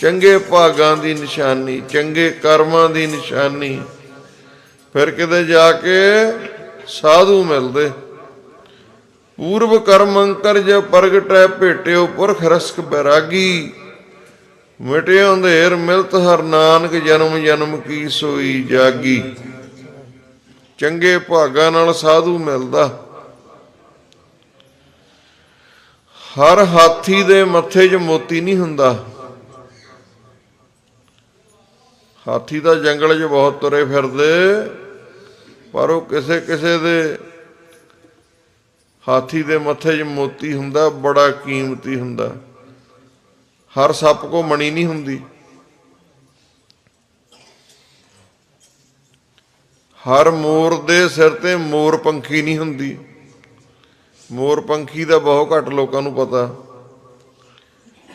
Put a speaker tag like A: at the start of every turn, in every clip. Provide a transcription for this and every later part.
A: ਚੰਗੇ ਭਾਗਾਂ ਦੀ ਨਿਸ਼ਾਨੀ, ਚੰਗੇ ਕਰਮਾਂ ਦੀ ਨਿਸ਼ਾਨੀ। ਫਿਰ ਕਿਤੇ ਜਾ ਕੇ ਸਾਧੂ ਮਿਲਦੇ। ਪੂਰਵ ਕਰਮ ਅੰਕਰ ਜੇ ਪ੍ਰਗਟੈ ਭੇਟਿਓ ਪੁਰਖ ਰਸਕ ਬੈਰਾਗੀ। ਮਿਟਿਓ ਅੰਧੇਰ ਮਿਲਤ ਹਰ ਨਾਨਕ, ਜਨਮ ਜਨਮ ਕੀ ਸੋਈ ਜਾਗੀ। ਚੰਗੇ ਭਾਗਾਂ ਨਾਲ ਸਾਧੂ ਮਿਲਦਾ। ਹਰ ਹਾਥੀ ਦੇ ਮੱਥੇ 'ਚ ਮੋਤੀ ਨਹੀਂ ਹੁੰਦਾ। ਹਾਥੀ ਤਾਂ ਜੰਗਲ 'ਚ ਬਹੁਤ ਤੁਰੇ ਫਿਰਦੇ, ਪਰ ਉਹ ਕਿਸੇ ਕਿਸੇ ਦੇ ਹਾਥੀ ਦੇ ਮੱਥੇ 'ਚ ਮੋਤੀ ਹੁੰਦਾ, ਬੜਾ ਕੀਮਤੀ ਹੁੰਦਾ। ਹਰ ਸੱਪ ਕੋ ਮਣੀ ਨਹੀਂ ਹੁੰਦੀ। ਹਰ ਮੋਰ ਦੇ ਸਿਰ ਤੇ ਮੋਰ ਪੰਖੀ ਨਹੀਂ ਹੁੰਦੀ। ਮੋਰ ਪੰਖੀ ਦਾ ਬਹੁਤ ਘੱਟ ਲੋਕਾਂ ਨੂੰ ਪਤਾ।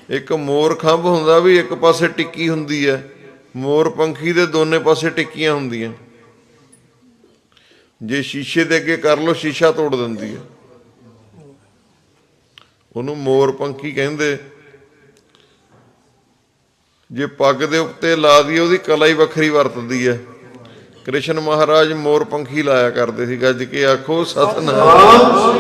A: ਇੱਕ ਮੋਰ ਖੰਭ ਹੁੰਦਾ ਵੀ ਇੱਕ ਪਾਸੇ ਟਿੱਕੀ ਹੁੰਦੀ ਹੈ। ਮੋਰ ਪੰਖੀ ਦੇ ਦੋਨੇ ਪਾਸੇ ਟਿੱਕੀਆਂ ਹੁੰਦੀਆਂ। ਜੇ ਸ਼ੀਸ਼ੇ ਦੇ ਅੱਗੇ ਕਰ ਲੋ ਸ਼ੀਸ਼ਾ ਤੋੜ ਦਿੰਦੀ ਹੈ। ਉਹਨੂੰ ਮੋਰ ਪੰਖੀ ਕਹਿੰਦੇ। ਜੇ ਪੱਗ ਦੇ ਉੱਤੇ ਲਾ ਦਈਏ, ਉਹਦੀ ਕਲਾ ਹੀ ਵੱਖਰੀ ਵਰਤਦੀ ਹੈ। ਕ੍ਰਿਸ਼ਨ ਮਹਾਰਾਜ ਮੋਰ ਪੰਖੀ ਲਾਇਆ ਕਰਦੇ ਸੀ। ਗੱਜ ਕੇ ਆਖੋ, ਸਤਨਾਮ।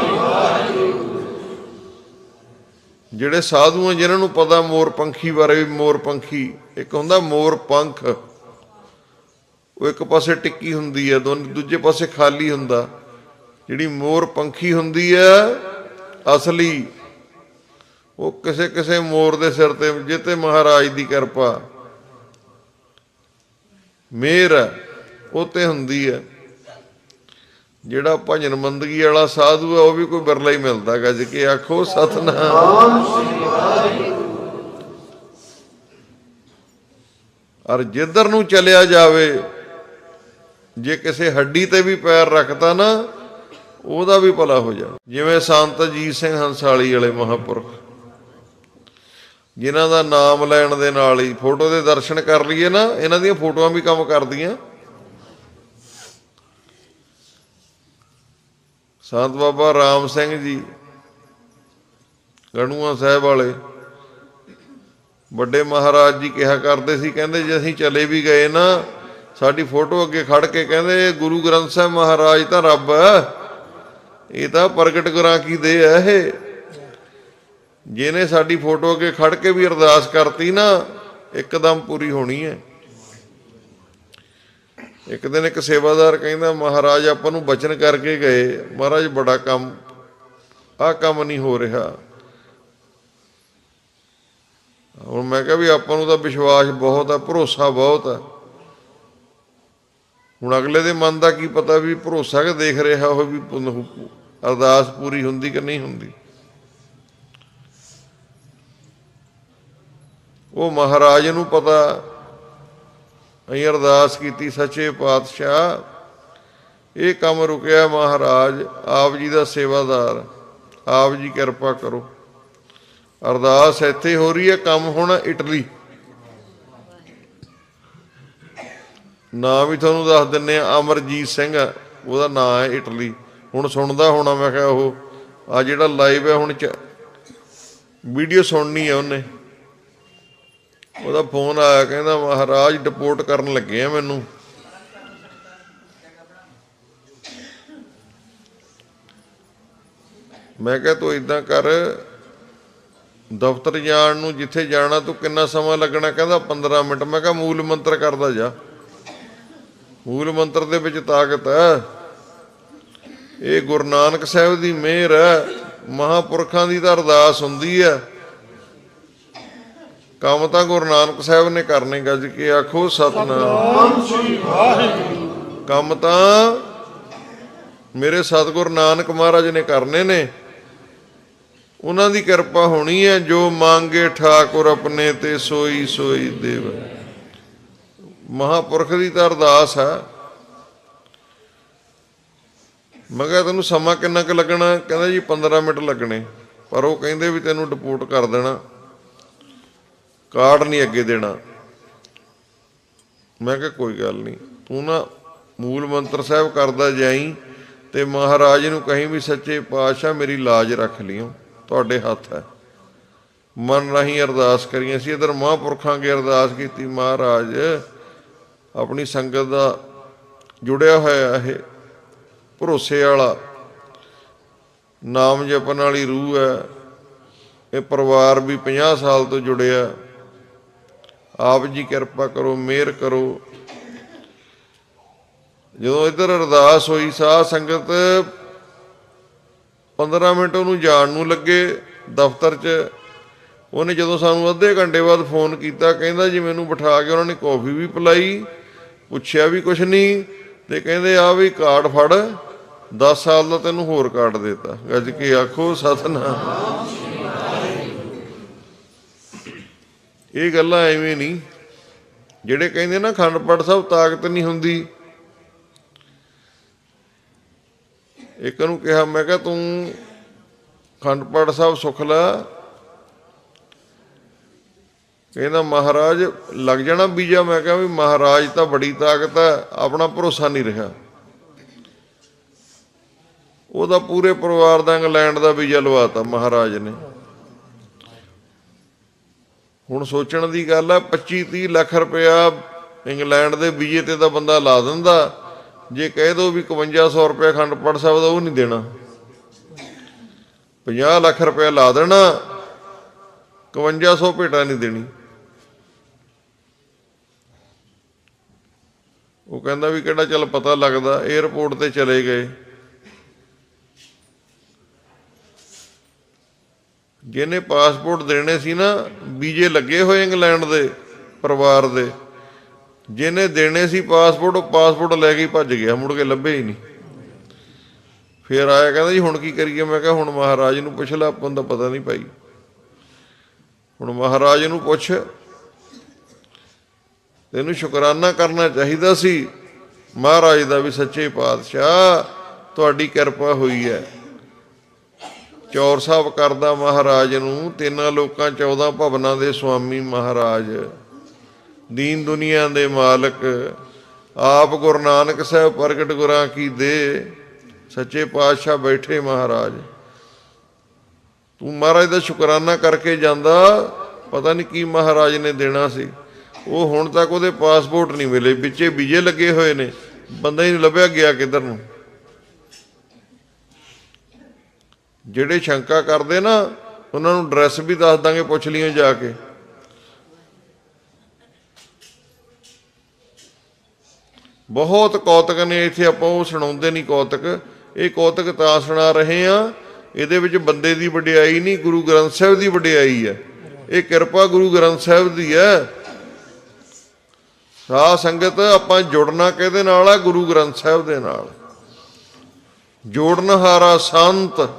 A: ਜਿਹੜੇ ਸਾਧੂ ਆ, ਜਿਨ੍ਹਾਂ ਨੂੰ ਪਤਾ ਮੋਰ ਪੰਖੀ ਬਾਰੇ ਵੀ, ਮੋਰ ਪੰਖੀ ਇੱਕ ਹੁੰਦਾ ਮੋਰ ਪੰਖ। ਉਹ ਇੱਕ ਪਾਸੇ ਟਿੱਕੀ ਹੁੰਦੀ ਹੈ, ਦੋਨ, ਦੂਜੇ ਪਾਸੇ ਖਾਲੀ ਹੁੰਦਾ। ਜਿਹੜੀ ਮੋਰ ਪੰਖੀ ਹੁੰਦੀ ਹੈ, ਅਸਲੀ। ਉਹ ਕਿਸੇ ਕਿਸੇ ਮੋਰ ਦੇ ਸਿਰ ਤੇ ਜਿੱਤੇ ਮਹਾਰਾਜ ਦੀ ਕਿਰਪਾ। ਮਿਹਰ ਉਹ ਤੇ ਹੁੰਦੀ ਹੈ। ਜਿਹੜਾ ਭਜਨ ਮੰਦਗੀ ਵਾਲਾ ਸਾਧੂ ਹੈ, ਉਹ ਵੀ ਕੋਈ ਬਿਰਲਾ ਹੀ ਮਿਲਦਾ ਗੱਜ ਕੇ ਆਖੋ ਸਤਨਾਮ। ਔਰ ਜਿੱਧਰ ਨੂੰ ਚਲਿਆ ਜਾਵੇ, ਜੇ ਕਿਸੇ ਹੱਡੀ ਤੇ ਵੀ ਪੈਰ ਰੱਖਦਾ ਨਾ, ਉਹਦਾ ਵੀ ਭਲਾ ਹੋ ਜਾ ਜਿਵੇਂ ਸੰਤ ਅਜੀਤ ਸਿੰਘ ਹੰਸਾਲੀ ਵਾਲੇ ਮਹਾਪੁਰਖ, ਜਿਨ੍ਹਾਂ ਦਾ ਨਾਮ ਲੈਣ ਦੇ ਨਾਲ ਹੀ ਫੋਟੋ ਦੇ ਦਰਸ਼ਨ ਕਰ ਲਈਏ ਨਾ, ਇਹਨਾਂ ਦੀਆਂ ਫੋਟੋਆਂ ਵੀ ਕੰਮ ਕਰਦੀਆਂ। ਸੰਤ ਬਾਬਾ ਰਾਮ ਸਿੰਘ ਜੀ, ਗਣੂਆ ਸਾਹਿਬ ਵਾਲੇ ਵੱਡੇ ਮਹਾਰਾਜ ਜੀ ਕਿਹਾ ਕਰਦੇ ਸੀ, ਕਹਿੰਦੇ ਜੇ ਅਸੀਂ ਚਲੇ ਵੀ ਗਏ ਨਾ, ਸਾਡੀ ਫੋਟੋ ਅੱਗੇ ਖੜ ਕੇ ਕਹਿੰਦੇ ਗੁਰੂ ਗ੍ਰੰਥ ਸਾਹਿਬ ਮਹਾਰਾਜ ਤਾਂ ਰੱਬ ਇਹ ਤਾਂ ਪ੍ਰਗਟ ਕਰਾਂ ਕੀ ਦੇ ਹੈ ਇਹ। ਜਿਹਨੇ ਸਾਡੀ ਫੋਟੋ ਅੱਗੇ ਖੜ ਕੇ ਵੀ ਅਰਦਾਸ ਕਰਤੀ ਨਾ, ਇੱਕਦਮ ਪੂਰੀ ਹੋਣੀ ਹੈ ਇੱਕ ਦਿਨ ਇੱਕ ਸੇਵਾਦਾਰ ਕਹਿੰਦਾ, ਮਹਾਰਾਜ, ਆਪਾਂ ਨੂੰ ਬਚਨ ਕਰਕੇ ਗਏ। ਮਹਾਰਾਜ, ਬੜਾ ਕੰਮ, ਆਹ ਕੰਮ ਨਹੀਂ ਹੋ ਰਿਹਾ। ਹੁਣ ਮੈਂ ਕਿਹਾ ਵੀ ਆਪਾਂ ਨੂੰ ਤਾਂ ਵਿਸ਼ਵਾਸ ਬਹੁਤ ਆ, ਭਰੋਸਾ ਬਹੁਤ ਆ। ਹੁਣ ਅਗਲੇ ਦੇ ਮਨ ਦਾ ਕੀ ਪਤਾ ਵੀ ਭਰੋਸਾ ਕਿ ਦੇਖ ਰਿਹਾ ਉਹ ਵੀ ਪੁੰਨ- ਅਰਦਾਸ ਪੂਰੀ ਹੁੰਦੀ ਕਿ ਨਹੀਂ ਹੁੰਦੀ। ਉਹ ਮਹਾਰਾਜ ਨੂੰ ਪਤਾ, ਅਸੀਂ ਅਰਦਾਸ ਕੀਤੀ, ਸੱਚੇ ਪਾਤਸ਼ਾਹ, ਇਹ ਕੰਮ ਰੁਕਿਆ ਮਹਾਰਾਜ, ਆਪ ਜੀ ਦਾ ਸੇਵਾਦਾਰ, ਆਪ ਜੀ ਕਿਰਪਾ ਕਰੋ। ਅਰਦਾਸ ਇੱਥੇ ਹੋ ਰਹੀ ਹੈ, ਕੰਮ ਹੁਣ ਇਟਲੀ। ਨਾਂ ਵੀ ਤੁਹਾਨੂੰ ਦੱਸ ਦਿੰਨੇ ਆ ਅਮਰਜੀਤ ਸਿੰਘ, ਉਹਦਾ ਨਾਂ ਹੈ ਇਟਲੀ। ਹੁਣ ਸੁਣਦਾ ਹੋਣਾ ਮੈਂ ਕਿਹਾ ਉਹ, ਆ ਜਿਹੜਾ ਲਾਈਵ ਹੈ, ਹੁਣ ਚ ਵੀਡੀਓ ਸੁਣਨੀ ਹੈ ਉਹਨੇ। ਉਹਦਾ ਫੋਨ ਆਇਆ, ਕਹਿੰਦਾ ਮਹਾਰਾਜ ਡਿਪੋਰਟ ਕਰਨ ਲੱਗੇ ਆ ਮੈਨੂੰ। ਮੈਂ ਕਿਹਾ ਤੂੰ ਇਦਾਂ ਕਰ ਦਫ਼ਤਰ ਜਾਣ ਨੂੰ ਜਿੱਥੇ ਜਾਣਾ ਤੂੰ ਕਿੰਨਾ ਸਮਾਂ ਲੱਗਣਾ ਕਹਿੰਦਾ 15 ਮਿੰਟ। ਮੈਂ ਕਿਹਾ ਮੂਲ ਮੰਤਰ ਕਰਦਾ ਜਾ। ਮੂਲ ਮੰਤਰ ਦੇ ਵਿੱਚ ਤਾਕਤ ਹੈ। ਇਹ ਗੁਰੂ ਨਾਨਕ ਸਾਹਿਬ ਦੀ ਮਿਹਰ ਹੈ। ਮਹਾਪੁਰਖਾਂ ਦੀ ਤਾਂ ਅਰਦਾਸ ਹੁੰਦੀ ਹੈ। ਕੰਮ ਤਾਂ ਗੁਰੂ ਨਾਨਕ ਸਾਹਿਬ ਨੇ ਕਰਨੇ ਗੱਜ ਕੇ ਆਖੋ, ਸਤਨਾਮ। ਕੰਮ ਤਾਂ ਮੇਰੇ ਸਤਿਗੁਰ ਨਾਨਕ ਮਹਾਰਾਜ ਨੇ ਕਰਨੇ ਨੇ। ਉਹਨਾਂ ਦੀ ਕਿਰਪਾ ਹੋਣੀ ਹੈ, ਜੋ ਮੰਗੇ ਠਾਕੁਰ ਆਪਣੇ ਤੇ ਸੋਈ ਸੋਈ ਦੇਵ। ਮਹਾਪੁਰਖ ਦੀ ਤਾਂ ਅਰਦਾਸ ਹੈ ਮੈਂ ਕਿਹਾ ਤੈਨੂੰ ਸਮਾਂ ਕਿੰਨਾ ਕੁ ਲੱਗਣਾ? ਕਹਿੰਦਾ ਜੀ 15 ਮਿੰਟ ਲੱਗਣੇ। ਪਰ ਉਹ ਕਹਿੰਦੇ ਵੀ ਤੈਨੂੰ ਡਿਪੋਰਟ ਕਰ ਦੇਣਾ। ਕਾਰਡ ਨਹੀਂ ਅੱਗੇ ਦੇਣਾ। ਮੈਂ ਕਿਹਾ ਕੋਈ ਗੱਲ ਨਹੀਂ। ਤੂੰ ਨਾ ਮੂਲ ਮੰਤਰ ਸਾਹਿਬ ਕਰਦਾ ਜਾਈ ਤੇ ਮਹਾਰਾਜ ਨੂੰ ਕਹੀਂ ਵੀ ਸੱਚੇ ਪਾਤਸ਼ਾਹ ਮੇਰੀ ਲਾਜ ਰੱਖ ਲਿਓ। ਤੁਹਾਡੇ ਹੱਥ ਹੈ। ਮਨ ਰਾਹੀਂ ਅਰਦਾਸ ਕਰੀਏ। ਸੀ ਇਧਰ ਮਹਾਂਪੁਰਖਾਂ ਅੱਗੇ ਅਰਦਾਸ ਕੀਤੀ, ਮਹਾਰਾਜ, ਆਪਣੀ ਸੰਗਤ ਦਾ ਜੁੜਿਆ ਹੋਇਆ ਇਹ ਭਰੋਸੇ ਵਾਲਾ ਨਾਮ ਜਪਣ ਵਾਲੀ ਰੂਹ ਹੈ। ਇਹ ਪਰਿਵਾਰ ਵੀ 50 ਸਾਲ ਤੋਂ ਜੁੜਿਆ। ਆਪ ਜੀ ਕਿਰਪਾ ਕਰੋ, ਮਿਹਰ ਕਰੋ। ਜਦੋਂ ਇੱਧਰ ਅਰਦਾਸ ਹੋਈ, ਸਾਧ ਸੰਗਤ 15 ਮਿੰਟ ਉਹਨੂੰ ਜਾਣ ਨੂੰ ਲੱਗੇ ਦਫ਼ਤਰ 'ਚ। ਉਹਨੇ ਜਦੋਂ ਸਾਨੂੰ ਅੱਧੇ ਘੰਟੇ ਬਾਅਦ ਫੋਨ ਕੀਤਾ, ਕਹਿੰਦਾ ਜੀ ਮੈਨੂੰ ਬਿਠਾ ਕੇ ਉਹਨਾਂ ਨੇ ਕੌਫੀ ਵੀ ਪਿਲਾਈ, ਪੁੱਛਿਆ ਵੀ ਕੁਛ ਨਹੀਂ, ਤੇ ਕਹਿੰਦੇ ਆ ਵੀ ਕਾਰਡ ਫੜ 10 ਸਾਲ ਦਾ ਤੈਨੂੰ ਹੋਰ ਕਾਰਡ ਦਿੱਤਾ। ਗੱਜ ਕੇ ਆਖੋ, ਸਤਨਾਮ। ਇਹ ਗੱਲਾਂ ਐਵੇਂ ਨਹੀਂ। ਜਿਹੜੇ ਕਹਿੰਦੇ ਨਾ ਖੰਡ ਪਾਠ ਸਾਹਿਬ ਤਾਕਤ ਨਹੀਂ ਹੁੰਦੀ ਇੱਕ ਨੂੰ ਕਿਹਾ, ਮੈਂ ਕਿਹਾ, ਤੂੰ ਖੰਡ ਪਾਠ ਸਾਹਿਬ ਸੁਖ ਲੈ। ਕਹਿੰਦਾ, ਮਹਾਰਾਜ, ਲੱਗ ਜਾਣਾ ਬੀਜਾ। ਮੈਂ ਕਿਹਾ ਵੀ ਮਹਾਰਾਜ ਤਾਂ ਬੜੀ ਤਾਕਤ ਹੈ, ਆਪਣਾ ਭਰੋਸਾ ਨਹੀਂ ਰਿਹਾ। ਉਹਦਾ ਪੂਰੇ ਪਰਿਵਾਰ ਦਾ ਇੰਗਲੈਂਡ ਦਾ ਵੀਜ਼ਾ ਲਵਾਤਾ ਮਹਾਰਾਜ ਨੇ। ਹੁਣ ਸੋਚਣ ਦੀ ਗੱਲ ਹੈ 25 30 ਲੱਖ ਰੁਪਇਆ ਇੰਗਲੈਂਡ ਦੇ ਵੀਜ਼ੇ ਤੇ ਤਾਂ ਬੰਦਾ ਲਾ ਦਿੰਦਾ। ਜੇ ਕਹਿ ਦੋ ਵੀ 5100 ਰੁਪਇਆ ਖੰਡ ਪੜ ਸਕਦਾ, ਉਹ ਨਹੀਂ ਦੇਣਾ। 50 ਲੱਖ ਰੁਪਇਆ ਲਾ ਦੇਣਾ 5100 ਭੇਟਾ ਨਹੀਂ ਦੇਣੀ। ਉਹ ਕਹਿੰਦਾ ਵੀ ਕਿਹੜਾ ਚੱਲ ਪਤਾ ਲੱਗਦਾ 에어ਪੋਰਟ ਤੇ ਚਲੇ ਗਏ। ਜਿਹਨੇ ਪਾਸਪੋਰਟ ਦੇਣੇ ਸੀ ਨਾ, ਵੀਜ਼ੇ ਲੱਗੇ ਹੋਏ ਇੰਗਲੈਂਡ ਦੇ, ਪਰਿਵਾਰ ਦੇ। ਜਿਹਨੇ ਦੇਣੇ ਸੀ ਪਾਸਪੋਰਟ, ਉਹ ਪਾਸਪੋਰਟ ਲੈ ਕੇ ਹੀ ਭੱਜ ਗਿਆ, ਮੁੜ ਕੇ ਲੱਭੇ ਹੀ ਨਹੀਂ। ਫੇਰ ਆਇਆ ਕਹਿੰਦਾ ਜੀ, ਹੁਣ ਕੀ ਕਰੀਏ? ਮੈਂ ਕਿਹਾ, ਹੁਣ ਮਹਾਰਾਜ ਨੂੰ ਪੁੱਛ ਲੈ, ਆਪਾਂ ਨੂੰ ਪਤਾ ਨਹੀਂ ਭਾਈ। ਹੁਣ ਮਹਾਰਾਜ ਨੂੰ ਪੁੱਛ, ਤੈਨੂੰ ਸ਼ੁਕਰਾਨਾ ਕਰਨਾ ਚਾਹੀਦਾ ਸੀ। ਮਹਾਰਾਜ ਦਾ ਵੀ ਸੱਚੇ ਪਾਤਸ਼ਾਹ, ਤੁਹਾਡੀ ਕਿਰਪਾ ਹੋਈ ਹੈ। ਚੌਰ ਸਾਹਿਬ ਕਰਦਾ ਮਹਾਰਾਜ ਨੂੰ, ਤਿੰਨਾਂ ਲੋਕਾਂ 14 ਭਵਨਾਂ ਦੇ ਸੁਆਮੀ ਮਹਾਰਾਜ। ਦੀਨ ਦੁਨੀਆ ਦੇ ਮਾਲਕ, ਆਪ ਗੁਰੂ ਨਾਨਕ ਸਾਹਿਬ ਪ੍ਰਗਟ ਗੁਰਾਂ ਕੀ ਦੇ, ਸੱਚੇ ਪਾਤਸ਼ਾਹ ਬੈਠੇ ਮਹਾਰਾਜ। ਤੂੰ ਮਹਾਰਾਜ ਦਾ ਸ਼ੁਕਰਾਨਾ ਕਰਕੇ ਜਾਂਦਾ, ਪਤਾ ਨਹੀਂ ਕੀ ਮਹਾਰਾਜ ਨੇ ਦੇਣਾ ਸੀ। ਉਹ ਹੁਣ ਤੱਕ ਉਹਦੇ ਪਾਸਪੋਰਟ ਨਹੀਂ ਮਿਲੇ, ਵਿੱਚੇ ਵੀਜ਼ੇ ਲੱਗੇ ਹੋਏ ਨੇ, ਬੰਦਾ ਹੀ ਨਹੀਂ ਲੱਭਿਆ ਗਿਆ ਕਿੱਧਰ ਨੂੰ। ਜਿਹੜੇ ਸ਼ੰਕਾ ਕਰਦੇ ਨਾ, ਉਹਨਾਂ ਨੂੰ ਐਡਰੈਸ ਵੀ ਦੱਸ ਦਾਂਗੇ ਪੁੱਛ ਲਿਓ ਜਾ ਕੇ। ਬਹੁਤ ਕੌਤਕ ਨੇ ਇੱਥੇ, ਆਪਾਂ ਉਹ ਸੁਣਾਉਂਦੇ ਨਹੀਂ ਕੌਤਕ। ਇਹ ਕੌਤਕ ਤਾਂ ਸੁਣਾ ਰਹੇ ਆ ਇਹਦੇ ਵਿੱਚ ਬੰਦੇ ਦੀ ਵਡਿਆਈ ਨਹੀਂ, ਗੁਰੂ ਗ੍ਰੰਥ ਸਾਹਿਬ ਦੀ ਵਡਿਆਈ ਹੈ। ਇਹ ਕਿਰਪਾ ਗੁਰੂ ਗ੍ਰੰਥ ਸਾਹਿਬ ਦੀ ਹੈ। ਸਾਧ ਸੰਗਤ, ਆਪਾਂ ਜੁੜਨਾ ਕਿਹਦੇ ਨਾਲ ਆ? ਗੁਰੂ ਗ੍ਰੰਥ ਸਾਹਿਬ ਦੇ ਨਾਲ। ਜੋੜਨਹਾਰਾ ਸੰਤ,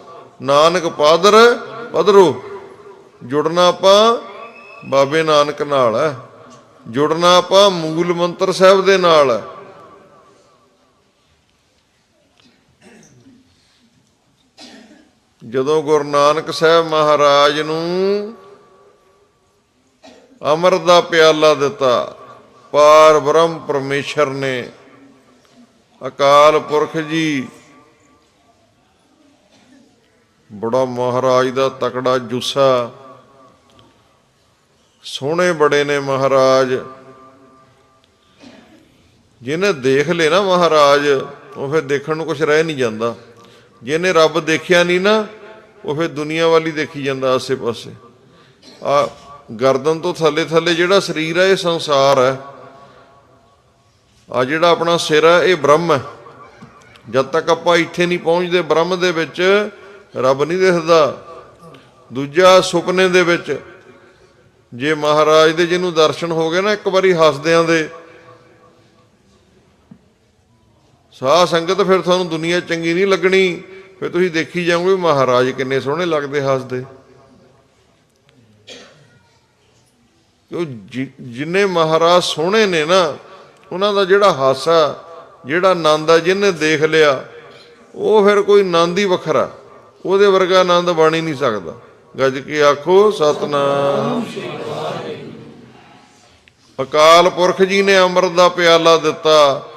A: ਨਾਨਕ ਪਾਦਰ ਪਦਰੋ ਜੁੜਨਾ ਆਪਾਂ ਬਾਬੇ ਨਾਨਕ ਨਾਲ ਹੈ। ਜੁੜਨਾ ਆਪਾਂ ਮੂਲ ਮੰਤਰ ਸਾਹਿਬ ਦੇ ਨਾਲ ਹੈ। ਜਦੋਂ ਗੁਰੂ ਨਾਨਕ ਸਾਹਿਬ ਮਹਾਰਾਜ ਨੂੰ ਅਮਰ ਦਾ ਪਿਆਲਾ ਦਿੱਤਾ, ਪਾਰ ਬ੍ਰਹਮ ਪਰਮੇਸ਼ਰ ਨੇ ਅਕਾਲ ਪੁਰਖ ਜੀ ਬੜਾ ਮਹਾਰਾਜ ਦਾ ਤਕੜਾ ਜੁੱਸਾ, ਸੋਹਣੇ ਬੜੇ ਨੇ ਮਹਾਰਾਜ। ਜਿਹਨੇ ਦੇਖ ਲੇ ਨਾ ਮਹਾਰਾਜ, ਉਹ ਫਿਰ ਦੇਖਣ ਨੂੰ ਕੁਝ ਰਹਿ ਨਹੀਂ ਜਾਂਦਾ। ਜਿਹਨੇ ਰੱਬ ਦੇਖਿਆ ਨਹੀਂ ਨਾ, ਉਹ ਫਿਰ ਦੁਨੀਆ ਵਾਲੀ ਦੇਖੀ ਜਾਂਦਾ ਆਸੇ ਪਾਸੇ ਆ ਗਰਦਨ ਤੋਂ ਥੱਲੇ ਥੱਲੇ ਜਿਹੜਾ ਸਰੀਰ ਹੈ ਇਹ ਸੰਸਾਰ ਹੈ ਆ ਜਿਹੜਾ ਆਪਣਾ ਸਿਰ ਹੈ ਇਹ ਬ੍ਰਹਮ ਹੈ ਜਦ ਤੱਕ ਆਪਾਂ ਇੱਥੇ ਨਹੀਂ ਪਹੁੰਚਦੇ ਬ੍ਰਹਮ ਦੇ ਵਿੱਚ, ਰੱਬ ਨਹੀਂ ਦਿਖਦਾ। ਦੂਜਾ ਸੁਪਨੇ ਦੇ ਵਿੱਚ, ਜੇ ਮਹਾਰਾਜ ਦੇ ਜਿਹਨੂੰ ਦਰਸ਼ਨ ਹੋ ਗਏ ਨਾ, ਇੱਕ ਵਾਰੀ ਹੱਸਦਿਆਂ ਦੇ ਸਾਹ ਸੰਗਤ ਫਿਰ ਤੁਹਾਨੂੰ ਦੁਨੀਆ ਚੰਗੀ ਨਹੀਂ ਲੱਗਣੀ। ਫਿਰ ਤੁਸੀਂ ਦੇਖੀ ਜਾਓਗੇ ਮਹਾਰਾਜ ਕਿੰਨੇ ਸੋਹਣੇ ਲੱਗਦੇ ਹੱਸਦੇ। ਕਿਉਂ ਜਿ- ਜਿੰਨੇ ਮਹਾਰਾਜ ਸੋਹਣੇ ਨੇ ਨਾ, ਉਹਨਾਂ ਦਾ ਜਿਹੜਾ ਹਾਸਾ, ਜਿਹੜਾ ਆਨੰਦ ਆ, ਜਿਹਨੇ ਦੇਖ ਲਿਆ, ਉਹ ਫਿਰ ਕੋਈ ਆਨੰਦ ਹੀ ਵੱਖਰਾ। ਉਹਦੇ ਵਰਗਾ ਆਨੰਦ ਬਣ ਹੀ ਨਹੀਂ ਸਕਦਾ। ਗੱਜ ਕੇ ਆਖੋ, ਸਤਨਾਮ। ਅਕਾਲ ਪੁਰਖ ਜੀ ਨੇ ਅੰਮ੍ਰਿਤ ਦਾ ਪਿਆਲਾ ਦਿੱਤਾ।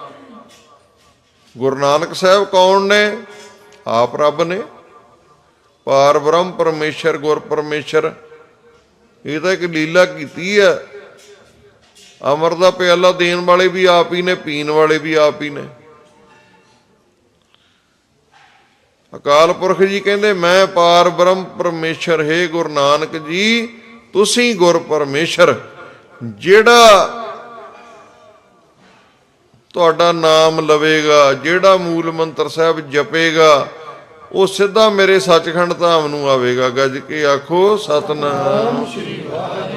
A: ਗੁਰੂ ਨਾਨਕ ਸਾਹਿਬ ਕੌਣ ਨੇ? ਆਪ ਰੱਬ ਨੇ। ਪਾਰ ਬ੍ਰਹਮ ਪਰਮੇਸ਼ਰ, ਗੁਰ ਪਰਮੇਸ਼ਰ। ਇਹ ਤਾਂ ਇੱਕ ਲੀਲਾ ਕੀਤੀ ਹੈ। ਅਮਰ ਦਾ ਪਿਆਲਾ ਦੇਣ ਵਾਲੇ ਵੀ ਆਪ ਹੀ ਨੇ, ਪੀਣ ਵਾਲੇ ਵੀ ਆਪ ਹੀ ਨੇ। ਅਕਾਲ ਪੁਰਖ ਜੀ ਕਹਿੰਦੇ, ਮੈਂ ਪਾਰ ਬ੍ਰਹਮ ਪਰਮੇਸ਼ਰ, ਹੈ ਗੁਰੂ ਨਾਨਕ ਜੀ, ਤੁਸੀਂ ਗੁਰ ਪਰਮੇਸ਼ਰ। ਜਿਹੜਾ ਤੁਹਾਡਾ ਨਾਮ ਲਵੇਗਾ, ਜਿਹੜਾ ਮੂਲ ਮੰਤਰ ਸਾਹਿਬ ਜਪੇਗਾ, ਉਹ ਸਿੱਧਾ ਮੇਰੇ ਸੱਚਖੰਡ ਧਾਮ ਨੂੰ ਆਵੇਗਾ। ਗੱਜ ਕੇ ਆਖੋ, ਸਤਨਾਮ।
B: ਸ੍ਰੀ ਵਾਹਿਗੁਰੂ